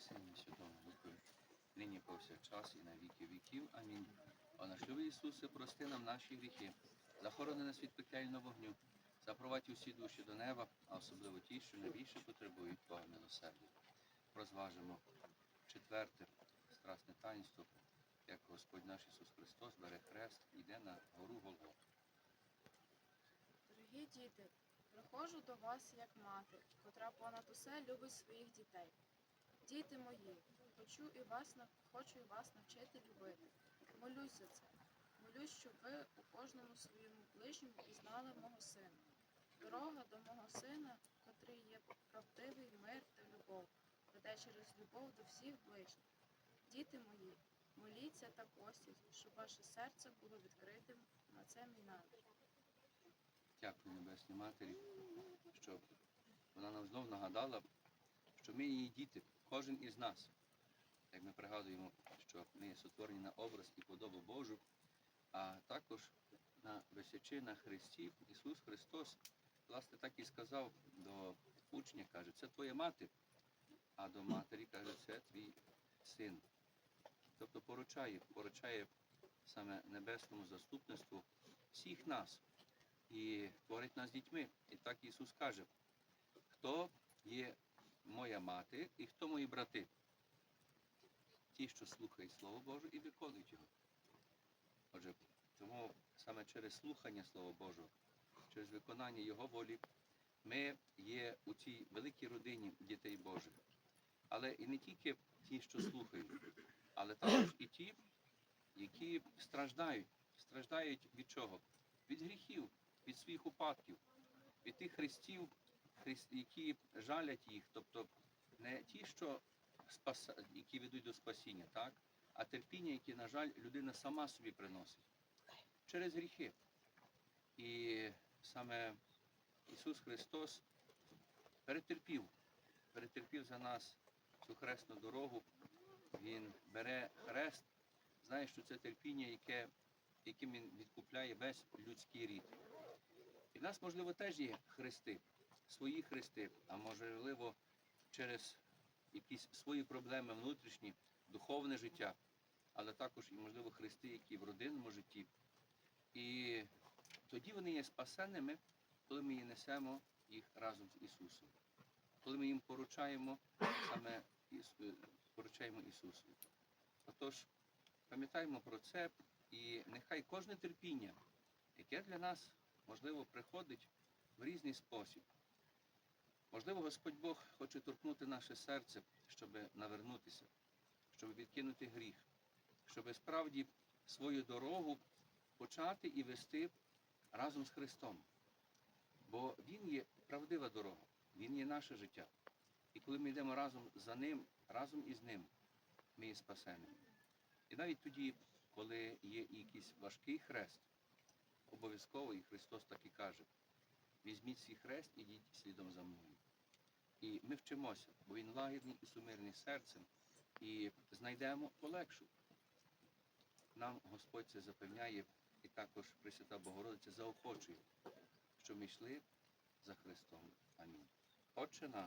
Сину, і Духу, нині повсякчас і на віки віків. Амінь. О наш любий Ісусе, прости нам наші гріхи, захорони нас від пекельного вогню, запровадь усі душі до неба, а особливо ті, що найбільше потребують Твого милосердя. Розважимо четверте страсне таїнство, як Господь наш Ісус Христос бере хрест і йде на гору Голгофу. Дорогі діти, приходжу до вас як мати, котра понад усе любить своїх дітей. Діти мої, хочу і вас хочу і вас навчити любити. Молюсь за це. Молюсь, щоб ви у кожному своєму ближньому пізнали мого сина. Дорога до мого сина, котрий є правдивий мир та любов, веде через любов до всіх ближніх. Діти мої, моліться та постіть, щоб ваше серце було відкритим на це мій намір. Дякую Небесній Матері, що вона нам знов нагадала, що ми її діти, кожен із нас. Як ми пригадуємо, що ми сотворені на образ і подобу Божу, а також на висячи на Христі Ісус Христос, власне, так і сказав до учня, каже, це твоя мати, а до матері каже, це твій син. Тобто поручає, поручає саме небесному заступництву всіх нас і творить нас дітьми. І так Ісус каже, хто є моя мати і хто мої брати? Ті, що слухають Слово Боже і виконують його. Отже, тому саме через слухання Слова Божого, через виконання Його волі, ми є у цій великій родині дітей Божих. Але і не тільки ті, що слухають, але також і ті, які страждають. Страждають від чого? Від гріхів, від своїх упадків, від тих хрестів, хрест- які жалять їх, тобто не ті, що спаса... які ведуть до спасіння, так? а терпіння, яке, на жаль, людина сама собі приносить через гріхи. І саме Ісус Христос перетерпів, перетерпів за нас цю хресну дорогу. Він бере хрест, знає, що це терпіння, яке, яким він відкупляє весь людський рід. І в нас, можливо, теж є хрести, свої хрести, а можливо, через якісь свої проблеми внутрішні, духовне життя, але також і, можливо, хрести, які в родинному житті. І тоді вони є спасенними, коли ми несемо їх разом з Ісусом. Коли ми їм поручаємо саме поручаємо Ісусу. Отож, пам'ятаємо про це, і нехай кожне терпіння, яке для нас, можливо, приходить в різний спосіб. Можливо, Господь Бог хоче торкнути наше серце, щоб навернутися, щоб відкинути гріх, щоб справді свою дорогу почати і вести разом з Христом. Бо Він є правдива дорога, Він є наше життя. І коли ми йдемо разом за Ним, разом із Ним, ми є спасені. І навіть тоді, коли є якийсь важкий хрест, обов'язково і Христос так і каже, візьміть свій хрест і йдіть слідом за мною. І ми вчимося, бо він лагідний і сумирний серцем, і знайдемо полегшу. Нам Господь це запевняє, і також Пресвята Богородиця заохочує, що ми йшли за Христом. Амінь. Отче наш,